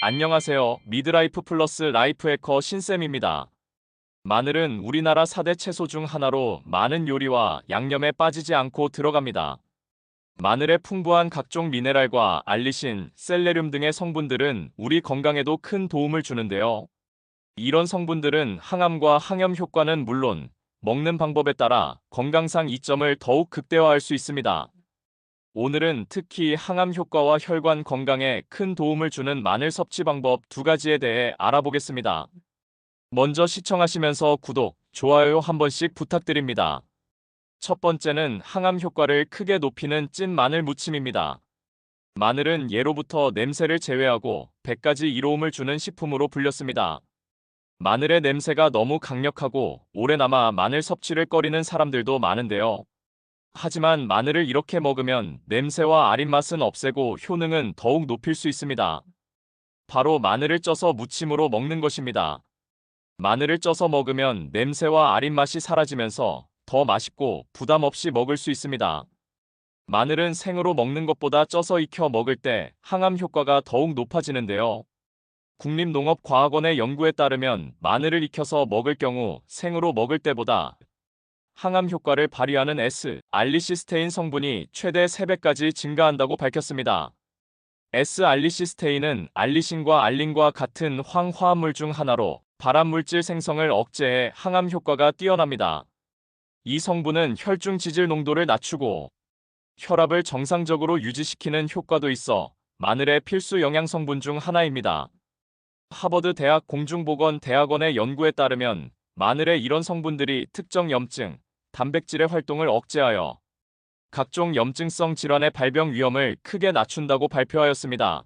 안녕하세요. 미드라이프 플러스 라이프 해커 신쌤입니다. 마늘은 우리나라 4대 채소 중 하나로 많은 요리와 양념에 빠지지 않고 들어갑니다. 마늘의 풍부한 각종 미네랄과 알리신, 셀레륨 등의 성분들은 우리 건강에도 큰 도움을 주는데요. 이런 성분들은 항암과 항염 효과는 물론 먹는 방법에 따라 건강상 이점을 더욱 극대화할 수 있습니다. 오늘은 특히 항암 효과와 혈관 건강에 큰 도움을 주는 마늘 섭취 방법 두 가지에 대해 알아보겠습니다. 먼저 시청하시면서 구독, 좋아요 한 번씩 부탁드립니다. 첫 번째는 항암 효과를 크게 높이는 찐 마늘 무침입니다. 마늘은 예로부터 냄새를 제외하고 100가지 이로움을 주는 식품으로 불렸습니다. 마늘의 냄새가 너무 강력하고 오래 남아 마늘 섭취를 꺼리는 사람들도 많은데요. 하지만 마늘을 이렇게 먹으면 냄새와 아린 맛은 없애고 효능은 더욱 높일 수 있습니다. 바로 마늘을 쪄서 무침으로 먹는 것입니다. 마늘을 쪄서 먹으면 냄새와 아린 맛이 사라지면서 더 맛있고 부담 없이 먹을 수 있습니다. 마늘은 생으로 먹는 것보다 쪄서 익혀 먹을 때 항암 효과가 더욱 높아지는데요. 국립농업과학원의 연구에 따르면 마늘을 익혀서 먹을 경우 생으로 먹을 때보다 항암 효과를 발휘하는 S 알리시스테인 성분이 최대 3배까지 증가한다고 밝혔습니다. S 알리시스테인은 알리신과 알린과 같은 황화합물 중 하나로 발암물질 생성을 억제해 항암 효과가 뛰어납니다. 이 성분은 혈중 지질 농도를 낮추고 혈압을 정상적으로 유지시키는 효과도 있어 마늘의 필수 영양 성분 중 하나입니다. 하버드 대학 공중보건 대학원의 연구에 따르면 마늘의 이런 성분들이 특정 염증, 단백질의 활동을 억제하여 각종 염증성 질환의 발병 위험을 크게 낮춘다고 발표하였습니다.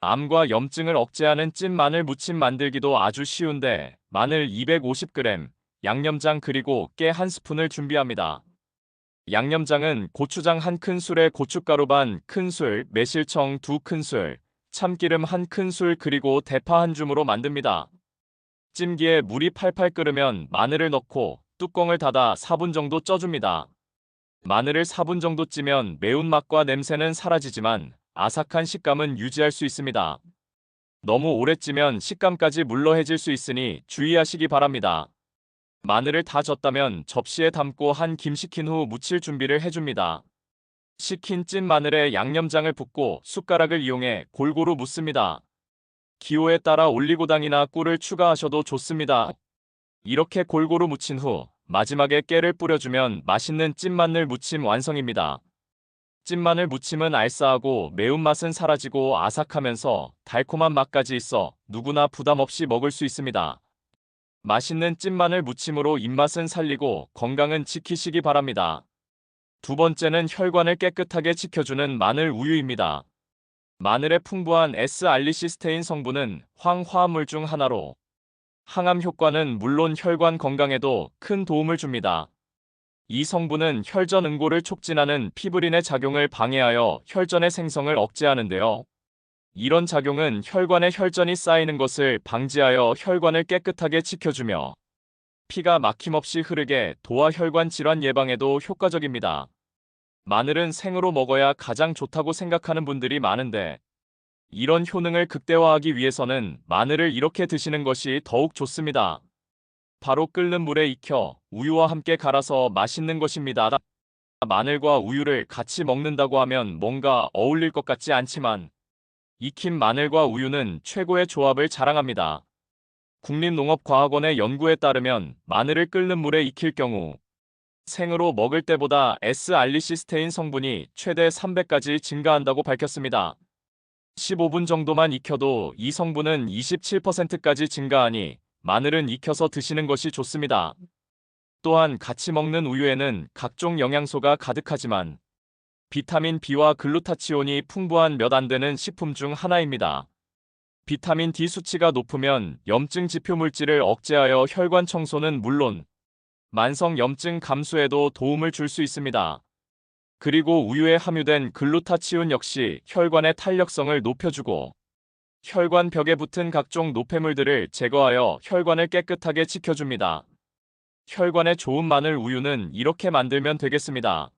암과 염증을 억제하는 찐 마늘 무침 만들기도 아주 쉬운데 마늘 250g, 양념장 그리고 깨 한 스푼을 준비합니다. 양념장은 고추장 한 큰술에 고춧가루 반 큰술, 매실청 두 큰술, 참기름 한 큰술 그리고 대파 한 줌으로 만듭니다. 찜기에 물이 팔팔 끓으면 마늘을 넣고 뚜껑을 닫아 4분 정도 쪄줍니다. 마늘을 4분 정도 찌면 매운맛과 냄새는 사라지지만 아삭한 식감은 유지할 수 있습니다. 너무 오래 찌면 식감까지 물러해질 수 있으니 주의하시기 바랍니다. 마늘을 다 젓다면 접시에 담고 한 김 식힌 후 무칠 준비를 해줍니다. 식힌 찐 마늘에 양념장을 붓고 숟가락을 이용해 골고루 묻습니다. 기호에 따라 올리고당이나 꿀을 추가하셔도 좋습니다. 이렇게 골고루 무친 후 마지막에 깨를 뿌려주면 맛있는 찐마늘 무침 완성입니다. 찐마늘 무침은 알싸하고 매운맛은 사라지고 아삭하면서 달콤한 맛까지 있어 누구나 부담 없이 먹을 수 있습니다. 맛있는 찐마늘 무침으로 입맛은 살리고 건강은 지키시기 바랍니다. 두 번째는 혈관을 깨끗하게 지켜주는 마늘 우유입니다. 마늘의 풍부한 S-알리시스테인 성분은 황화합물 중 하나로 항암 효과는 물론 혈관 건강에도 큰 도움을 줍니다. 이 성분은 혈전 응고를 촉진하는 피브린의 작용을 방해하여 혈전의 생성을 억제하는데요. 이런 작용은 혈관에 혈전이 쌓이는 것을 방지하여 혈관을 깨끗하게 지켜주며 피가 막힘없이 흐르게 도와 혈관 질환 예방에도 효과적입니다. 마늘은 생으로 먹어야 가장 좋다고 생각하는 분들이 많은데 이런 효능을 극대화하기 위해서는 마늘을 이렇게 드시는 것이 더욱 좋습니다. 바로 끓는 물에 익혀 우유와 함께 갈아서 맛있는 것입니다. 마늘과 우유를 같이 먹는다고 하면 뭔가 어울릴 것 같지 않지만 익힌 마늘과 우유는 최고의 조합을 자랑합니다. 국립농업과학원의 연구에 따르면 마늘을 끓는 물에 익힐 경우 생으로 먹을 때보다 S-알리시스테인 성분이 최대 300까지 증가한다고 밝혔습니다. 15분 정도만 익혀도 이 성분은 27%까지 증가하니 마늘은 익혀서 드시는 것이 좋습니다. 또한 같이 먹는 우유에는 각종 영양소가 가득하지만 비타민 B와 글루타치온이 풍부한 몇 안 되는 식품 중 하나입니다. 비타민 D 수치가 높으면 염증 지표 물질을 억제하여 혈관 청소는 물론 만성 염증 감소에도 도움을 줄 수 있습니다. 그리고 우유에 함유된 글루타치온 역시 혈관의 탄력성을 높여주고 혈관 벽에 붙은 각종 노폐물들을 제거하여 혈관을 깨끗하게 지켜줍니다. 혈관에 좋은 마늘 우유는 이렇게 만들면 되겠습니다.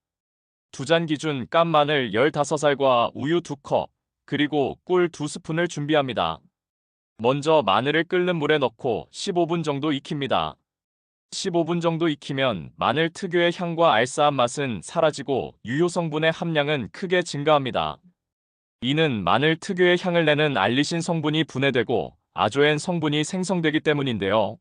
두 잔 기준 깐 마늘 15살과 우유 2컵, 그리고 꿀 2스푼을 준비합니다. 먼저 마늘을 끓는 물에 넣고 15분 정도 익힙니다. 15분 정도 익히면 마늘 특유의 향과 알싸한 맛은 사라지고 유효 성분의 함량은 크게 증가합니다. 이는 마늘 특유의 향을 내는 알리신 성분이 분해되고 아조엔 성분이 생성되기 때문인데요.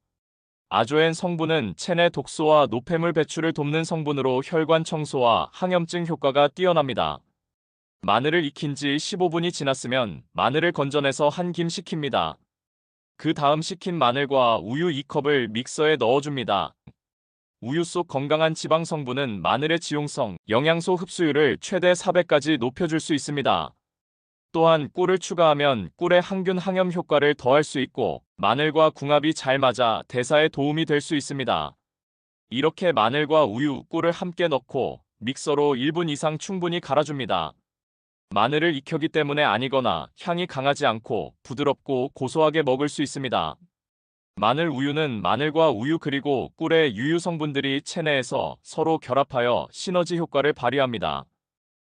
아조엔 성분은 체내 독소와 노폐물 배출을 돕는 성분으로 혈관 청소와 항염증 효과가 뛰어납니다. 마늘을 익힌 지 15분이 지났으면 마늘을 건져내서 한 김 식힙니다. 그 다음 식힌 마늘과 우유 2컵을 믹서에 넣어줍니다. 우유 속 건강한 지방 성분은 마늘의 지용성, 영양소 흡수율을 최대 400까지 높여줄 수 있습니다. 또한 꿀을 추가하면 꿀의 항균 항염 효과를 더할 수 있고 마늘과 궁합이 잘 맞아 대사에 도움이 될 수 있습니다. 이렇게 마늘과 우유, 꿀을 함께 넣고 믹서로 1분 이상 충분히 갈아줍니다. 마늘을 익혀기 때문에 아니거나 향이 강하지 않고 부드럽고 고소하게 먹을 수 있습니다. 마늘 우유는 마늘과 우유 그리고 꿀의 유유 성분들이 체내에서 서로 결합하여 시너지 효과를 발휘합니다.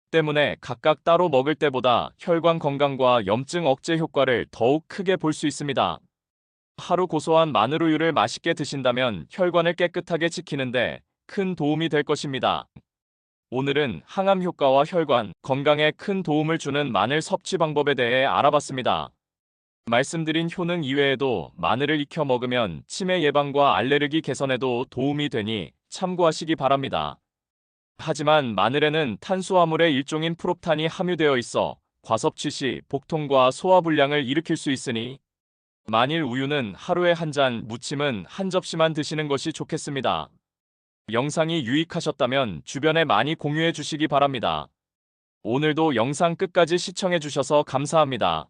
때문에 각각 따로 먹을 때보다 혈관 건강과 염증 억제 효과를 더욱 크게 볼 수 있습니다. 하루 고소한 마늘 우유를 맛있게 드신다면 혈관을 깨끗하게 지키는데 큰 도움이 될 것입니다. 오늘은 항암 효과와 혈관 건강에 큰 도움을 주는 마늘 섭취 방법에 대해 알아봤습니다. 말씀드린 효능 이외에도 마늘을 익혀 먹으면 치매 예방과 알레르기 개선에도 도움이 되니 참고하시기 바랍니다. 하지만 마늘에는 탄수화물의 일종인 프롭탄이 함유되어 있어 과섭취 시 복통과 소화불량을 일으킬 수 있으니 만일 우유는 하루에 한 잔, 무침은 한 접시만 드시는 것이 좋겠습니다. 영상이 유익하셨다면 주변에 많이 공유해 주시기 바랍니다. 오늘도 영상 끝까지 시청해 주셔서 감사합니다.